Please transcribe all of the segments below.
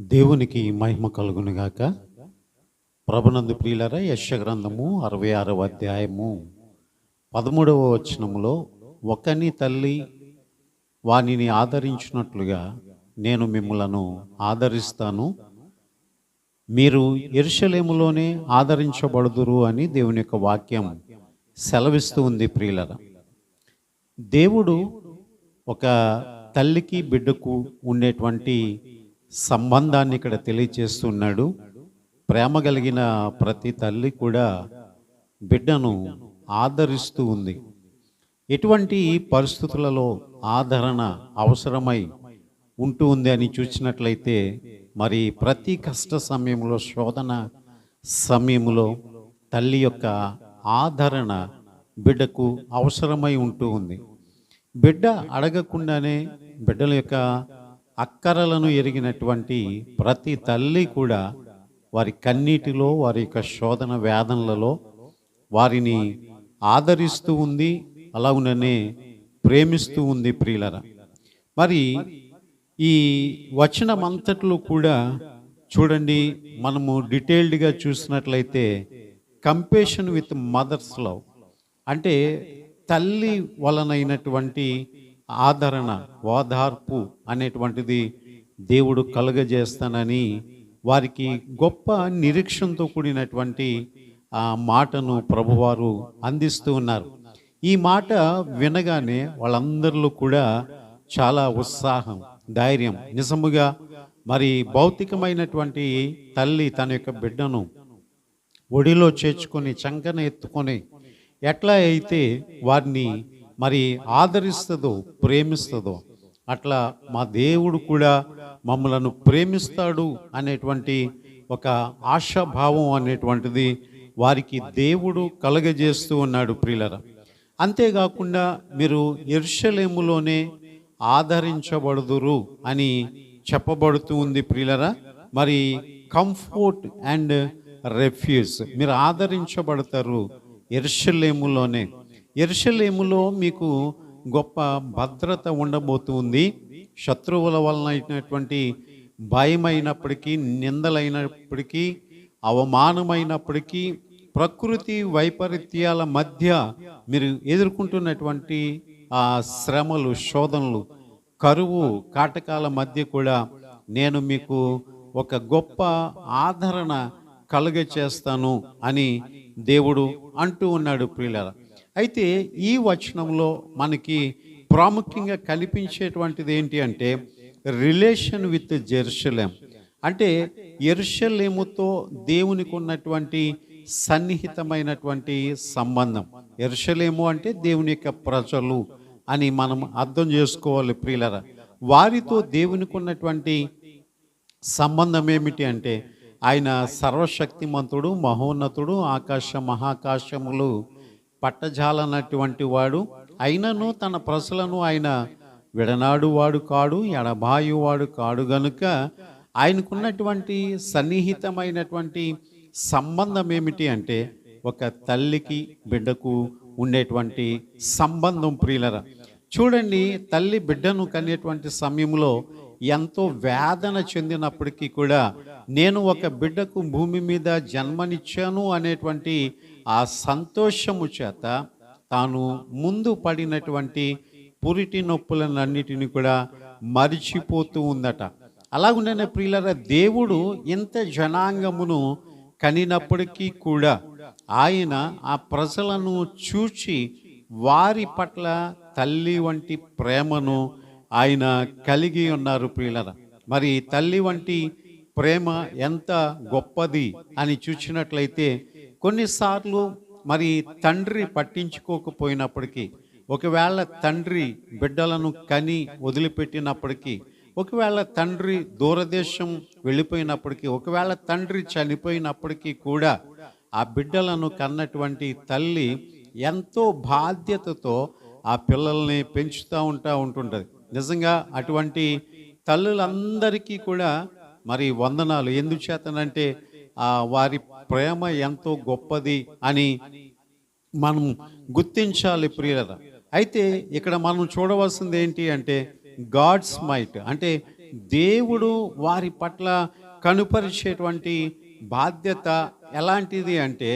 దేవునికి మహిమ కలుగునుగాక. ప్రభునందు ప్రియులర యశ గ్రంథము అరవై ఆరవ అధ్యాయము పదమూడవ వచనములో ఒకని తల్లి వానిని ఆదరించినట్లుగా నేను మిమ్మలను ఆదరిస్తాను. మీరు ఎరుషలేములోనే ఆదరించబడుదురు అని దేవుని యొక్క వాక్యం సెలవిస్తూ ఉంది ప్రియులర. దేవుడు ఒక తల్లికి బిడ్డకు ఉండేటువంటి సంబంధాన్ని ఇక్కడ తెలియచేస్తున్నాడు. ప్రేమ కలిగిన ప్రతి తల్లి కూడా బిడ్డను ఆదరిస్తూ ఉంది. ఎటువంటి పరిస్థితులలో ఆదరణ అవసరమై ఉంటూ ఉంది అని చూసినట్లయితే మరి ప్రతి కష్ట సమయంలో శోధన సమయంలో తల్లి యొక్క ఆదరణ బిడ్డకు అవసరమై ఉంటూ ఉంది. బిడ్డ అడగకుండానే బిడ్డల యొక్క అక్కరలను ఎరిగినటువంటి ప్రతి తల్లి కూడా వారి కన్నీటిలో వారి యొక్క శోధన వేదనలలో వారిని ఆదరిస్తూ ఉంది అలాగుననే ప్రేమిస్తూ ఉంది ప్రియులర. మరి ఈ వచనమంతట్లో కూడా చూడండి మనము డీటెయిల్డ్గా చూసినట్లయితే కంపేషన్ విత్ మదర్స్ లవ్ అంటే తల్లి వలనైనటువంటి ఆదరణ ఓదార్పు అనేటువంటిది దేవుడు కలుగజేస్తానని వారికి గొప్ప నిరీక్షణతో కూడినటువంటి ఆ మాటను ప్రభువారు అందిస్తూ ఉన్నారు. ఈ మాట వినగానే వాళ్ళందరిలో కూడా చాలా ఉత్సాహం ధైర్యం. నిజముగా మరి భౌతికమైనటువంటి తల్లి తన యొక్క బిడ్డను ఒడిలో చేర్చుకొని చంకన ఎత్తుకొని ఎట్లా అయితే వారిని మరి ఆదరిస్తుందో ప్రేమిస్తుందో అట్లా మా దేవుడు కూడా మమ్మలను ప్రేమిస్తాడు అనేటువంటి ఒక ఆశాభావం అనేటువంటిది వారికి దేవుడు కలగజేస్తూ ఉన్నాడు ప్రియులర. అంతేకాకుండా మీరు ఎర్షలేములోనే ఆదరించబడుదురు అని చెప్పబడుతూ ఉంది ప్రియులరా. మరి కంఫర్ట్ అండ్ రెఫ్యూజ్ మీరు ఆదరించబడతారు ఎర్షలేములోనే ఎరుషలేములో మీకు గొప్ప భద్రత ఉండబోతుంది. శత్రువుల వలన అయినటువంటి భయమైనప్పటికీ నిందలైనప్పటికీ అవమానమైనప్పటికీ ప్రకృతి వైపరీత్యాల మధ్య మీరు ఎదుర్కొంటున్నటువంటి ఆ శ్రమలు శోధనలు కరువు కాటకాల మధ్య కూడా నేను మీకు ఒక గొప్ప ఆదరణ కలుగ చేస్తాను అని దేవుడు అంటూ ఉన్నాడు ప్రియుల అయితే ఈ వచనంలో మనకి ప్రాముఖ్యంగా కల్పించేటువంటిది ఏంటి అంటే రిలేషన్ విత్ జెరుషలేం అంటే ఎరుషలేముతో దేవునికి ఉన్నటువంటి సన్నిహితమైనటువంటి సంబంధం. ఎరుషలేము అంటే దేవుని యొక్క ప్రజలు అని మనం అర్థం చేసుకోవాలి ప్రియులరా. వారితో దేవునికి ఉన్నటువంటి సంబంధం ఏమిటి అంటే ఆయన సర్వశక్తిమంతుడు మహోన్నతుడు ఆకాశ మహాకాశములు పట్టజాలనటువంటి వాడు అయినను తన ప్రజలను ఆయన విడనాడు వాడు కాడు ఎడబాయు వాడు కాడు గనుక ఆయనకున్నటువంటి సన్నిహితమైనటువంటి సంబంధం ఏమిటి అంటే ఒక తల్లికి బిడ్డకు ఉండేటువంటి సంబంధం ప్రియులరా. చూడండి తల్లి బిడ్డను కనేటువంటి సమయంలో ఎంతో వేదన చెందినప్పటికీ కూడా నేను ఒక బిడ్డకు భూమి మీద జన్మనిచ్చాను అనేటువంటి ఆ సంతోషము చేత తాను ముందు పడినటువంటి పురిటి నొప్పులన్నిటిని కూడా మరిచిపోతూ ఉందట. అలాగుండేనే ప్రియులర దేవుడు ఇంత జనాంగమును కనినప్పటికీ కూడా ఆయన ఆ ప్రజలను చూచి వారి పట్ల తల్లి వంటి ప్రేమను ఆయన కలిగి ఉన్నారు ప్రియులర. మరి తల్లి వంటి ప్రేమ ఎంత గొప్పది అని చూసినట్లయితే కొన్నిసార్లు మరి తండ్రి పట్టించుకోకపోయినప్పటికీ ఒకవేళ తండ్రి బిడ్డలను కని వదిలిపెట్టినప్పటికీ ఒకవేళ తండ్రి దూరదేశం వెళ్ళిపోయినప్పటికీ ఒకవేళ తండ్రి చనిపోయినప్పటికీ కూడా ఆ బిడ్డలను కన్నటువంటి తల్లి ఎంతో బాధ్యతతో ఆ పిల్లల్ని పెంచుతూ ఉంటా ఉంటుంటుంది. నిజంగా అటువంటి తల్లులందరికీ కూడా మరి వందనాలు. ఎందుచేతనంటే ఆ వారి ప్రేమ ఎంతో గొప్పది అని మనం గుర్తించాలి ప్రియులర. అయితే ఇక్కడ మనం చూడవలసింది ఏంటి అంటే గాడ్స్ మైట్ అంటే దేవుడు వారి పట్ల కనుపరిచేటువంటి బాధ్యత ఎలాంటిది అంటే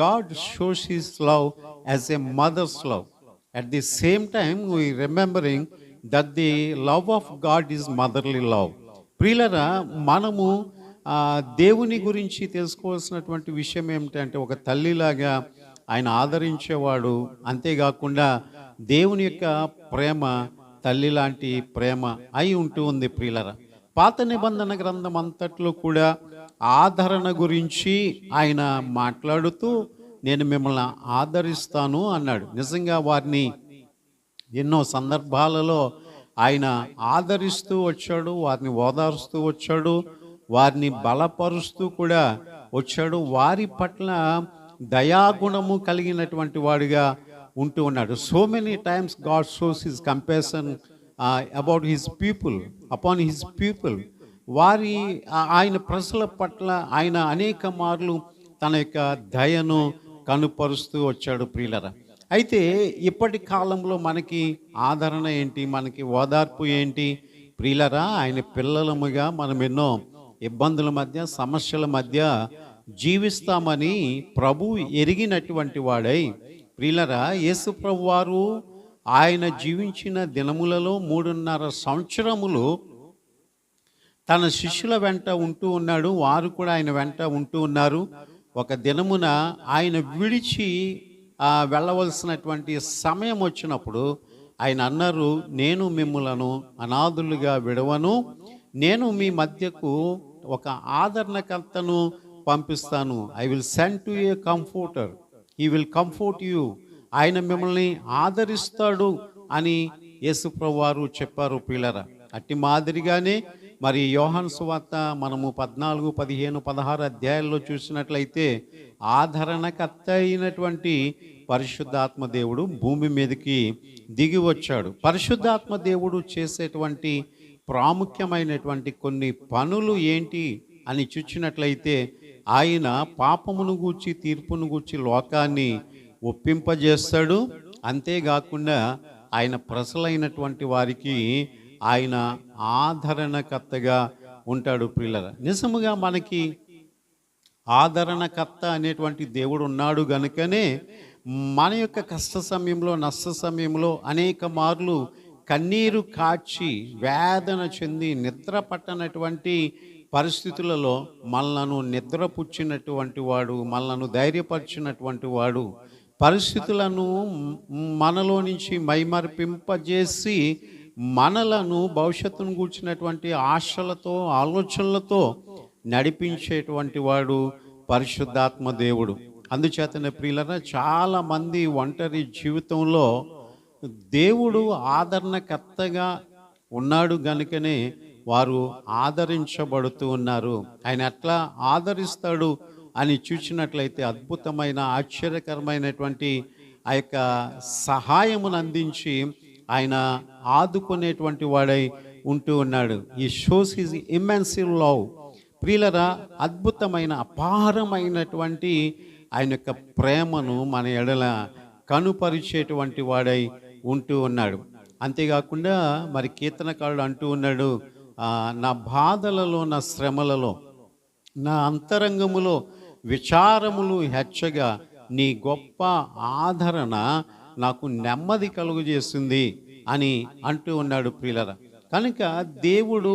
God shows his love as a mother's love. At the same time we remembering that the love of God is motherly love ప్రియులరా మనము దేవుని గురించి తెలుసుకోవాల్సినటువంటి విషయం ఏమిటంటే ఒక తల్లిలాగా ఆయన ఆదరించేవాడు. అంతేకాకుండా దేవుని యొక్క ప్రేమ తల్లి లాంటి ప్రేమ అయి ఉంటూ ఉంది ప్రియులరా. పాత నిబంధన గ్రంథం అంతట్లో కూడా ఆదరణ గురించి ఆయన మాట్లాడుతూ నేను మిమ్మల్ని ఆదరిస్తాను అన్నాడు. నిజంగా వారిని ఎన్నో సందర్భాలలో ఆయన ఆదరిస్తూ వచ్చాడు వారిని ఓదారుస్తూ వచ్చాడు వారిని బలపరుస్తూ కూడా వచ్చాడు. వారి పట్ల దయాగుణము కలిగినటువంటి వాడిగా ఉంటూ ఉన్నాడు. So many times God shows his compassion about his people upon his people వారి ఆయన ప్రజల పట్ల ఆయన అనేక మార్లు తన యొక్క దయను కనుపరుస్తూ వచ్చాడు ప్రియులరా. అయితే ఇప్పటి కాలంలో మనకి ఆదరణ ఏంటి? మనకి ఓదార్పు ఏంటి? ప్రియులరా ఆయన పిల్లలముగా మనం ఎన్నో ఇబ్బందుల మధ్య సమస్యల మధ్య జీవిస్తామని ప్రభు ఎరిగినటువంటి వాడై ప్రియులరా యేసు ప్రభు వారు ఆయన జీవించిన దినములలో మూడున్నర సంవత్సరములు తన శిష్యుల వెంట ఉంటూ ఉన్నాడు. వారు కూడా ఆయన వెంట ఉంటూ ఉన్నారు. ఒక దినమున ఆయన విడిచి వెళ్ళవలసినటువంటి సమయం వచ్చినప్పుడు ఆయన అన్నారు నేను మిమ్మలను అనాథులుగా విడవను. నేను మీ మధ్యకు ఒక ఆదరణకర్తను పంపిస్తాను. I will send to a comforter he will comfort you ఆయన మిమ్మల్ని ఆదరిస్తాడు అని యేసుప్రవారు చెప్పారు పిల్లర. అట్టి మాదిరిగానే మరి యోహన్ సువార్త మనము పద్నాలుగు పదిహేను పదహారు అధ్యాయాల్లో చూసినట్లయితే ఆదరణకర్త అయినటువంటి పరిశుద్ధాత్మ దేవుడు భూమి మీదకి దిగి వచ్చాడు. పరిశుద్ధాత్మ దేవుడు చేసేటువంటి ప్రాముఖ్యమైనటువంటి కొన్ని పనులు ఏంటి అని చూచినట్లయితే ఆయన పాపమును గూర్చి తీర్పును గూర్చి లోకాన్ని ఒప్పింపజేస్తాడు. అంతేకాకుండా ఆయన ప్రజలైనటువంటి వారికి ఆయన ఆదరణకర్తగా ఉంటాడు పిల్లల నిజముగా మనకి ఆదరణకర్త అనేటువంటి దేవుడు ఉన్నాడు గనుకనే మన యొక్క కష్ట సమయంలో నష్ట సమయంలో అనేక మార్లు కన్నీరు కాచి వేదన చెంది నిద్ర పట్టనటువంటి పరిస్థితులలో మనలను నిద్రపుచ్చినటువంటి వాడు మనలను ధైర్యపరిచినటువంటి వాడు పరిస్థితులను మనలో నుంచి మైమర్పింపజేసి మనలను భవిష్యత్తును కూర్చున్నటువంటి ఆశలతో ఆలోచనలతో నడిపించేటువంటి వాడు పరిశుద్ధాత్మ దేవుడు. అందుచేతనే ప్రియులరా చాలా మంది ఒంటరి జీవితంలో దేవుడు ఆదరణకర్తగా ఉన్నాడు గనుకనే వారు ఆదరించబడుతూ ఉన్నారు. ఆయన ఎట్లా ఆదరిస్తాడు అని చూసినట్లయితే అద్భుతమైన ఆశ్చర్యకరమైనటువంటి ఆ యొక్క సహాయమును అందించి ఆయన ఆదుకునేటువంటి వాడై ఉంటూ ఉన్నాడు. ఈ షోస్ ఈజ్ ఇమ్మెన్సివ్ లవ్ ప్రియులరా అద్భుతమైన అపారమైనటువంటి ఆయన యొక్క ప్రేమను మన ఎడల కనుపరిచేటువంటి వాడై ఉంటూ ఉన్నాడు. అంతేకాకుండా మరి కీర్తనకారుడు అంటూ ఉన్నాడు నా బాధలలో నా శ్రమలలో నా అంతరంగములో విచారములు హెచ్చగా నీ గొప్ప ఆదరణ నాకు నెమ్మది కలుగు చేస్తుంది అని అంటూ ఉన్నాడు ప్రియులర. కనుక దేవుడు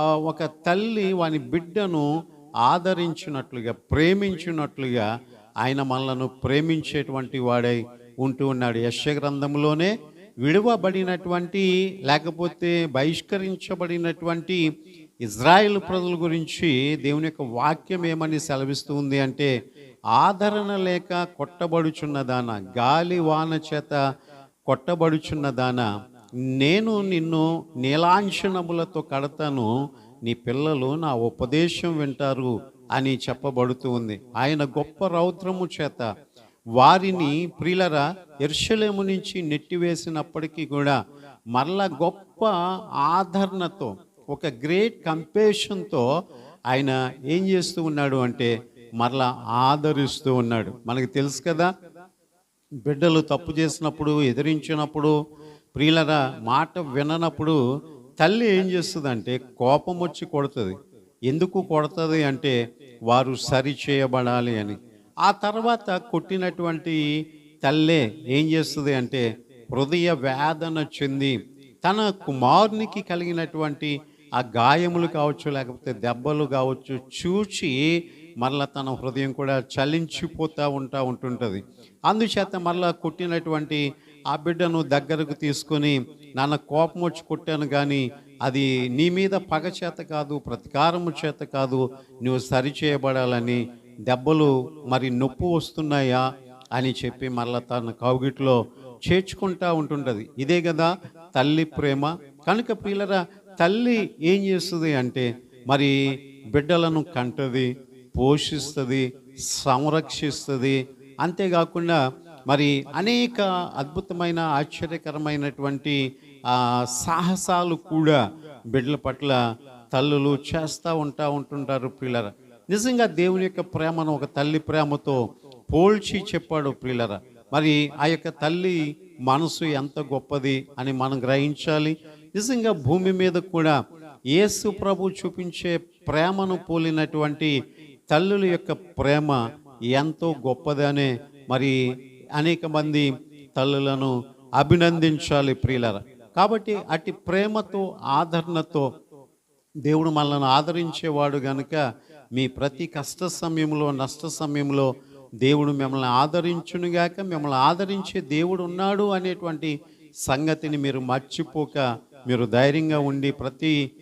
ఒక తల్లి వాని బిడ్డను ఆదరించినట్లుగా ప్రేమించినట్లుగా ఆయన మనలను ప్రేమించేటువంటి వాడై ఉంటూ ఉన్నాడు. యశ గ్రంథంలోనే విడువబడినటువంటి లేకపోతే బహిష్కరించబడినటువంటి ఇజ్రాయెల్ ప్రజల గురించి దేవుని యొక్క వాక్యం ఏమని సెలవిస్తూ ఉంది అంటే ఆదరణ లేక కొట్టబడుచున్నదాన గాలి వాన చేత కొట్టబడుచున్నదాన నేను నిన్ను నీలాంఛనములతో కడతాను నీ పిల్లలు నా ఉపదేశం వింటారు అని చెప్పబడుతూ ఉంది. ఆయన గొప్ప రౌద్రము చేత వారిని ప్రిలర ఎర్షలేము నుంచి నెట్టివేసినప్పటికీ కూడా మరలా గొప్ప ఆదరణతో ఒక గ్రేట్ కంపేషన్తో ఆయన ఏం చేస్తూ ఉన్నాడు అంటే మరలా ఆదరిస్తూ ఉన్నాడు. మనకు తెలుసు కదా బిడ్డలు తప్పు చేసినప్పుడు ఎదిరించినప్పుడు ప్రియులరా మాట విననప్పుడు తల్లి ఏం చేస్తుందంటే కోపం వచ్చి కొడుతుంది. ఎందుకు కొడుతుంది అంటే వారు సరి చేయబడాలి అని. ఆ తర్వాత కొట్టినటువంటి తల్లే ఏం చేస్తుంది అంటే హృదయ వేదన చెంది తన కుమారునికి కలిగినటువంటి ఆ గాయములు కావచ్చు లేకపోతే దెబ్బలు కావచ్చు చూచి మరలా తన హృదయం కూడా చలించిపోతూ ఉంటా ఉంటుంటుంది. అందుచేత మరలా కొట్టినటువంటి ఆ బిడ్డను దగ్గరకు తీసుకొని నాన్న కోపం వచ్చి కొట్టాను కానీ అది నీ మీద పగ చేత కాదు ప్రతీకారము చేత కాదు నువ్వు సరి చేయబడాలని దెబ్బలు మరి నొప్పి వస్తున్నాయా? అని చెప్పి మరలా తన కౌగిట్లో చేర్చుకుంటా ఉంటుంటుంది. ఇదే కదా తల్లి ప్రేమ. కనుక పిల్లరా తల్లి ఏం చేస్తుంది అంటే మరి బిడ్డలను కంటది పోషిస్తుంది సంరక్షిస్తుంది. అంతేకాకుండా మరి అనేక అద్భుతమైన ఆశ్చర్యకరమైనటువంటి సాహసాలు కూడా బిడ్డల పట్ల తల్లులు చేస్తూ ఉంటా ఉంటుంటారు ప్రియులర. నిజంగా దేవుని యొక్క ప్రేమను ఒక తల్లి ప్రేమతో పోల్చి చెప్పాడు ప్రియులర. మరి ఆ యొక్క తల్లి మనసు ఎంత గొప్పది అని మనం గ్రహించాలి. నిజంగా భూమి మీద కూడా యేసు ప్రభు చూపించే ప్రేమను పోలినటువంటి తల్లుల యొక్క ప్రేమ ఎంతో గొప్పదనే మరి అనేక మంది తల్లులను అభినందించాలి ప్రియులర. కాబట్టి అట్టి ప్రేమతో ఆదరణతో దేవుడు మనల్ని ఆదరించేవాడు గనుక మీ ప్రతి కష్ట సమయంలో నష్ట సమయంలో దేవుడు మిమ్మల్ని ఆదరించునుగాక మిమ్మల్ని ఆదరించే దేవుడు ఉన్నాడు అనేటువంటి సంగతిని మీరు మర్చిపోక మీరు ధైర్యంగా ఉండి ప్రతి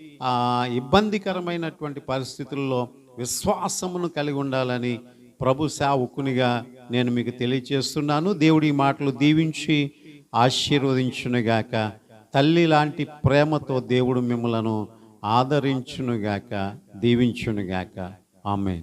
ఇబ్బందికరమైనటువంటి పరిస్థితుల్లో విశ్వాసమును కలిగి ఉండాలని ప్రభు సేవకునిగా నేను మీకు తెలియజేస్తున్నాను దేవుడి మాటలు దీవించి ఆశీర్వదించునుగాక. తల్లి లాంటి ప్రేమతో దేవుడు మిమ్మలను ఆదరించునుగాక దీవించునుగాక. ఆమె